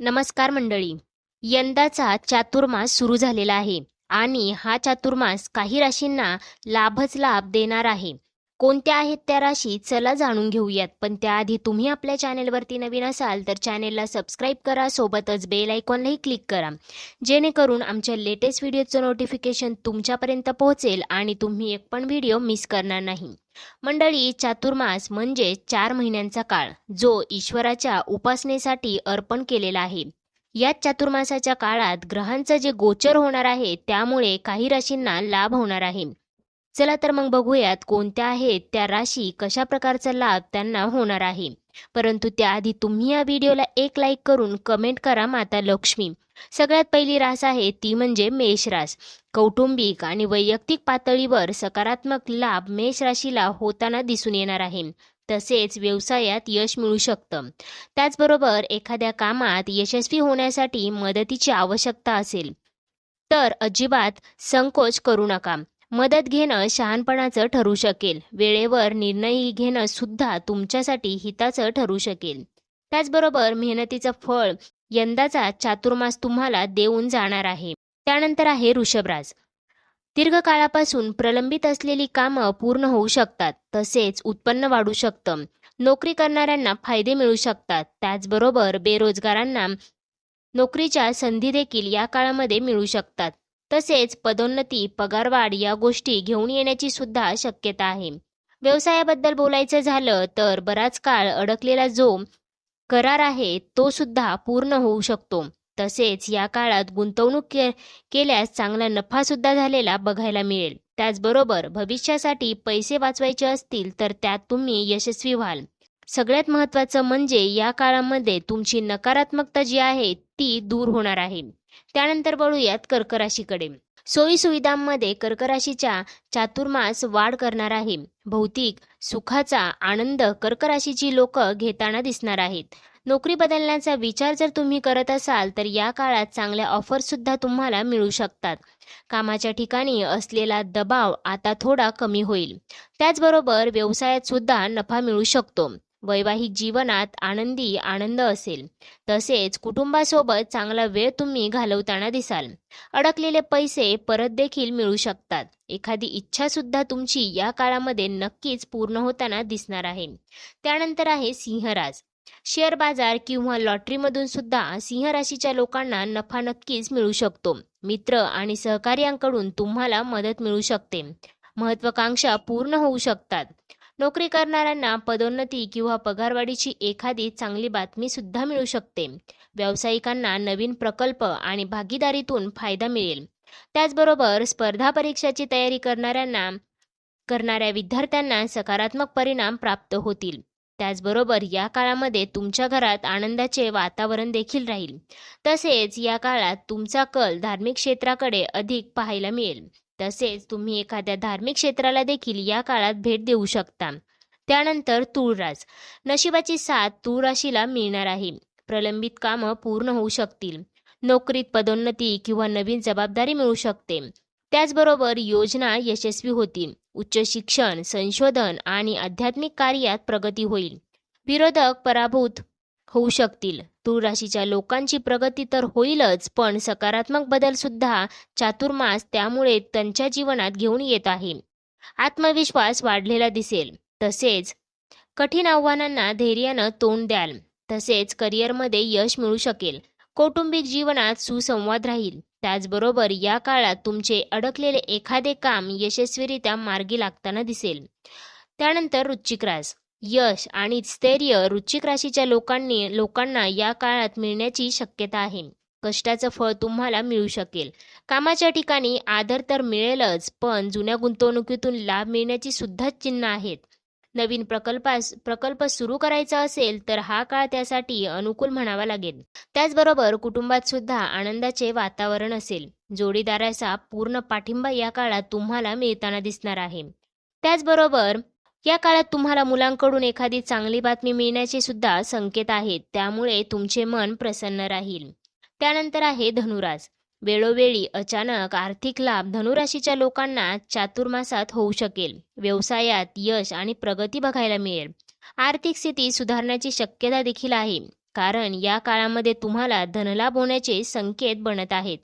नमस्कार मंडळी. यंदाचा चातुर्मास सुरू झालेला आहे आणि हा चातुर्मास काही राशींना लाभच लाभ देणार आहे. कोणत्या आहेत त्या राशी चला जाणून घेऊयात. पण त्याआधी तुम्ही आपल्या चॅनेलवरती नवीन असाल तर चॅनेलला सबस्क्राईब करा सोबतच बेल आयकॉनलाही क्लिक करा. जेणेकरून आमच्या लेटेस्ट व्हिडिओचं नोटिफिकेशन तुमच्यापर्यंत पोहोचेल आणि तुम्ही एक पण व्हिडिओ मिस करणार नाही. मंडळी चातुर्मास म्हणजे चार महिन्यांचा काळ जो ईश्वराच्या उपासनेसाठी अर्पण केलेला आहे. याच चातुर्मासाच्या काळात ग्रहांचं जे गोचर होणार आहे त्यामुळे काही राशींना लाभ होणार आहे. चला तर मग बघूयात कोणत्या आहेत त्या राशी कशा प्रकारचा लाभ त्यांना होणार आहे. परंतु त्याआधी तुम्ही या व्हिडिओला एक लाईक करून कमेंट करा माता लक्ष्मी. सगळ्यात पहिली रास आहे ती म्हणजे मेष रास. कौटुंबिक आणि वैयक्तिक पातळीवर सकारात्मक लाभ मेष राशीला होताना दिसून येणार आहे. तसेच व्यवसायात यश मिळू शकतं. त्याचबरोबर एखाद्या कामात यशस्वी होण्यासाठी मदतीची आवश्यकता असेल. तर अजिबात संकोच करू नका. मदत घेणं शहाणपणाचं ठरू शकेल. वेळेवर निर्णय घेणं सुद्धा तुमच्यासाठी हिताचं ठरू शकेल. त्याचबरोबर मेहनतीचं फळ यंदाचा चातुर्मास तुम्हाला देऊन जाणार आहे. त्यानंतर आहे ऋषभराज. दीर्घकाळापासून प्रलंबित असलेली कामं पूर्ण होऊ शकतात तसेच उत्पन्न वाढू शकतं. नोकरी करणाऱ्यांना फायदे मिळू शकतात त्याचबरोबर बेरोजगारांना नोकरीच्या संधी देखील या काळामध्ये मिळू शकतात. तसेच पदोन्नती पगारवाढ या गोष्टी घेऊन येण्याची सुद्धा शक्यता आहे. व्यवसायाबद्दल बोलायचं झालं तर बराच काळ अडकलेला जो करार आहे तो सुद्धा पूर्ण होऊ शकतो. तसेच या काळात गुंतवणूक के केल्यास चांगला नफा सुद्धा झालेला बघायला मिळेल. त्याचबरोबर भविष्यासाठी पैसे वाचवायचे असतील तर त्यात तुम्ही यशस्वी व्हाल. सगळ्यात महत्त्वाचं म्हणजे या काळामध्ये तुमची नकारात्मकता जी आहे ती दूर होणार आहे. त्यानंतर वळूयात कर्क राशीकडे सोयी सुविधांमध्ये कर्क राशीच्या चातुर्मास वाढ करणार आहे. भौतिक सुखाचा आनंद कर्क राशीची लोक घेताना दिसणार आहेत. नोकरी बदलण्याचा विचार जर तुम्ही करत असाल तर या काळात चांगल्या ऑफर सुद्धा तुम्हाला मिळू शकतात. कामाच्या ठिकाणी असलेला दबाव आता थोडा कमी होईल. त्याचबरोबर व्यवसायात सुद्धा नफा मिळू शकतो. वैवाहिक जीवनात आनंदी आनंद असेल. तसेच कुटुंबासोबत चांगला वेळ तुम्ही घालवताना दिसाल. अडकलेले पैसे परत देखील मिळू शकतात. एखादी इच्छा सुद्धा तुमची या काळामध्ये नक्कीच पूर्ण होताना दिसणार आहे. त्यानंतर आहे सिंहराज. शेअर बाजार किंवा लॉटरीमधून सुद्धा सिंह राशीच्या लोकांना नफा नक्कीच मिळू शकतो. मित्र आणि सहकार्यांकडून तुम्हाला मदत मिळू शकते. महत्वाकांक्षा पूर्ण होऊ शकतात. नोकरी करणाऱ्यांना पदोन्नती किंवा पगारवाढीची एखादी चांगली बातमी सुद्धा मिळू शकते. व्यावसायिकांना नवीन प्रकल्प आणि भागीदारीतून फायदा मिळेल. त्याचबरोबर स्पर्धा परीक्षाची तयारी करणाऱ्यांना करणाऱ्या विद्यार्थ्यांना सकारात्मक परिणाम प्राप्त होतील. त्याचबरोबर या काळामध्ये तुमच्या घरात आनंदाचे वातावरण देखील राहील. तसेच या काळात तुमचा कल धार्मिक क्षेत्राकडे अधिक पाहायला मिळेल. तसेच तुम्ही एखाद्या धार्मिक क्षेत्राला देखील या काळात भेट देऊ शकता. त्यानंतर तुळराज. नशिबाची साथ तूळ राशीला मिळणार आहे. प्रलंबित कामं पूर्ण होऊ शकतील. नोकरीत पदोन्नती किंवा नवीन जबाबदारी मिळू शकते. त्याचबरोबर योजना यशस्वी होतील. उच्च शिक्षण संशोधन आणि आध्यात्मिक कार्यात प्रगती होईल. विरोधक पराभूत होऊ शकतील. तूळ राशीच्या लोकांची प्रगती तर होईलच पण सकारात्मक बदल सुद्धा चातुर्मास त्यामुळे त्यांच्या जीवनात घेऊन येत आहे. आत्मविश्वास वाढलेला दिसेल. तसेच कठीण आव्हानांना धैर्यानं तोंड द्याल. तसेच करिअरमध्ये यश मिळू शकेल. कौटुंबिक जीवनात सुसंवाद राहील. त्याचबरोबर या काळात तुमचे अडकलेले एखादे काम यशस्वीरित्या मार्गी लागताना दिसेल. त्यानंतर वृश्चिक रास. यश आणि स्थैर्य वृश्चिक राशीच्या लोकांनी लोकांना या काळात मिळण्याची शक्यता आहे. कष्टाचं फळ तुम्हाला मिळू शकेल. कामाच्या ठिकाणी आदर तर मिळेलच पण जुन्या गुंतवणुकीतून लाभ मिळण्याची सुद्धा चिन्ह आहेत. नवीन प्रकल्पास प्रकल्प सुरू करायचा असेल तर हा काळ त्यासाठी अनुकूल म्हणावा लागेल. त्याचबरोबर कुटुंबात सुद्धा आनंदाचे वातावरण असेल. जोडीदाराचा पूर्ण पाठिंबा या काळात तुम्हाला मिळताना दिसणार आहे. त्याचबरोबर या काळात तुम्हाला मुलांकडून एखादी चांगली बातमी मिळण्याचे सुद्धा संकेत आहेत. त्यामुळे तुमचे मन प्रसन्न राहील. त्यानंतर आहे धनुरास वेळोवेळी अचानक आर्थिक लाभ धनुराशीच्या लोकांना चातुर्मासात होऊ शकेल. व्यवसायात यश आणि प्रगती बघायला मिळेल. आर्थिक स्थिती सुधारण्याची शक्यता देखील आहे. कारण या काळामध्ये तुम्हाला धनलाभ होण्याचे संकेत बनत आहेत.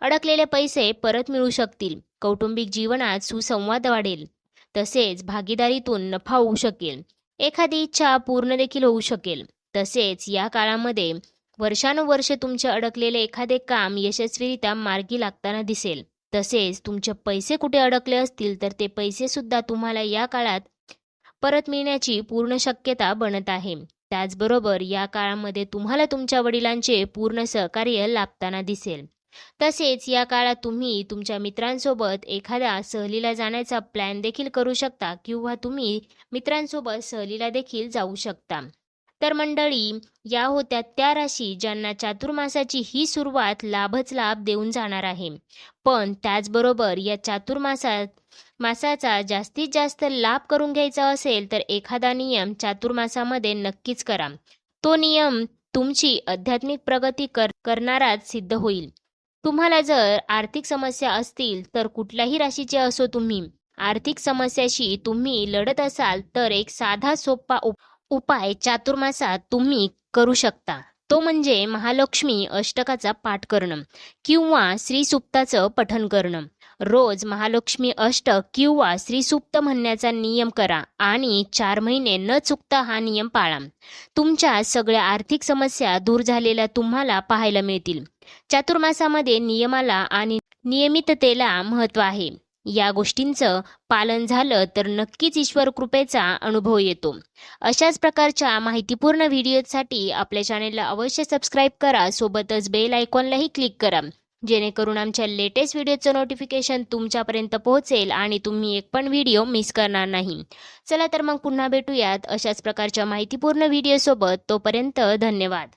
अडकलेले पैसे परत मिळू शकतील. कौटुंबिक जीवनात सुसंवाद वाढेल. तसेच भागीदारीतून नफा होऊ शकेल. एखादी इच्छा पूर्ण देखील होऊ शकेल. तसेच या काळामध्ये वर्षानुवर्ष तुमचे अडकलेले एखादे काम यशस्वीरित्या मार्गी लागताना दिसेल. तसेच तुमचे पैसे कुठे अडकले असतील तर ते पैसे सुद्धा तुम्हाला या काळात परत मिळण्याची पूर्ण शक्यता बनत आहे. त्याचबरोबर या काळामध्ये तुम्हाला तुमच्या वडिलांचे पूर्ण सहकार्य लाभताना दिसेल. तसेच या काळात तुम्ही तुमच्या मित्रांसोबत एखाद्या सहलीला जाण्याचा प्लॅन देखील करू शकता किंवा तुम्ही मित्रांसोबत सहलीला देखील जाऊ शकता. तर मंडळी या होत्या त्या राशी ज्यांना चातुर्मासाची ही सुरुवात लाभच लाभ देऊन जाणार आहे. पण त्याचबरोबर या चातुर्मासात मासाचा जास्तीत जास्त लाभ करून घ्यायचा असेल तर एखादा नियम चातुर्मासामध्ये नक्कीच करा. तो नियम तुमची आध्यात्मिक प्रगती कर करणाराच सिद्ध होईल. तुम्हाला जर आर्थिक समस्या असतील तर कुठल्याही राशीचे असो तुम्ही. आर्थिक समस्याशी तुम्ही लढत असाल तर एक साधा सोपा उप उपाय चातुर्मासात तुम्ही करू शकता. तो म्हणजे महालक्ष्मी अष्टकाचा पाठ करणं किंवा श्रीसुप्ताचं पठन करणं. रोज महालक्ष्मी अष्टक किंवा श्रीसुप्त म्हणण्याचा नियम करा आणि चार महिने न चुकता हा नियम पाळा. तुमच्या सगळ्या आर्थिक समस्या दूर झालेल्या तुम्हाला पाहायला मिळतील. चातुर्मासामध्ये नियमाला आणि नियमिततेला महत्त्व आहे. या गोष्टींचं पालन झालं तर नक्कीच ईश्वर कृपेचा अनुभव येतो. अशाच प्रकारच्या माहितीपूर्ण व्हिडिओसाठी आपल्या चॅनेलला अवश्य सबस्क्राईब करा. सोबतच बेल आयकॉनलाही क्लिक करा. जेणेकरून आमच्या लेटेस्ट व्हिडिओचं नोटिफिकेशन तुमच्यापर्यंत पोहोचेल आणि तुम्ही एक पण व्हिडिओ मिस करणार नाही. चला तर मग पुन्हा भेटूयात अशाच प्रकारच्या माहितीपूर्ण व्हिडिओसोबत. तोपर्यंत धन्यवाद.